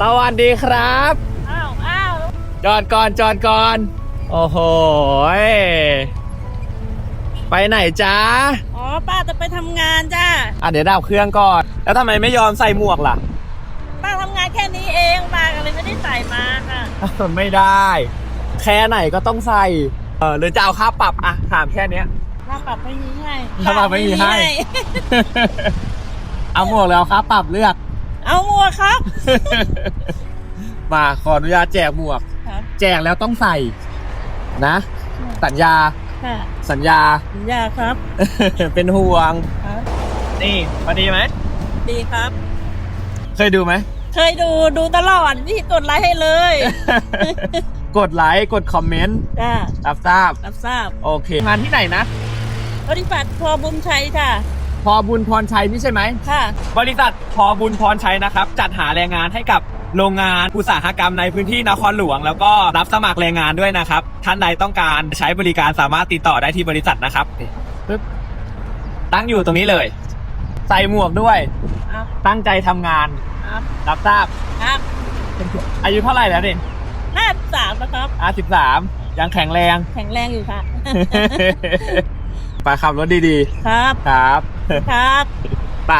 สวัสดีครับ อ้าวอ้าวจอดก่อนจอดก่อน โอ้โหยไปไหนจ้าอ๋อป้าจะไปทำงานจ้าอะเดี๋ยวดับเครื่องก่อน แล้วทำไมไม่ยอมใส่หมวกล่ะ ป้าทำงานแค่นี้เองป้าก็เลยไม่ได้ใส่มาค่ะไม่ได้ แค่ไหนก็ต้องใส่ เออหรือจะเอาค่าปรับอะถามแค่เนี้ย ป้าปรับไม่มีให้ถ้าปรับไม่มีให้ เอาหมวกแล้วค่าปรับเลือก เอาหมวกครับ มาขออนุญาตแจกหมวก ครับแจกแล้วต้องใส่นะ สัญญา ค่ะสัญญา สัญญาครับเป็นห่วง ครับ นี่พอดีไหม ดีครับ เคยดูไหม เคยดูดูตลอดนี่กดไลค์ให้เลยกดไลค์กดคอมเมนต์จ้ารับทราบ รับทราบโอเคงานที่ไหนนะบริษัทพอบุญชัยค่ะ พอบุญพรชัยนี่ใช่ไหม ค่ะ บริษัทพอบุญพรชัยนะครับ จัดหาแรงงานให้กับโรงงานอุตสาหกรรมในพื้นที่นครหลวง แล้วก็รับสมัครแรงงานด้วยนะครับ ท่านใดต้องการใช้บริการสามารถติดต่อได้ที่บริษัทนะครับนี่ปึ๊บตั้งอยู่ตรงนี้เลย ใส่หมวกด้วย ครับ ตั้งใจทำงาน ครับ รับทราบ ครับอายุเท่าไหร่แล้วเนี่ยห้าสามนะครับ อาสิบสามยังแข็งแรง แข็งแรงอยู่ค่ะ ไปขับรถดีครับๆ ครับ ครับ ไป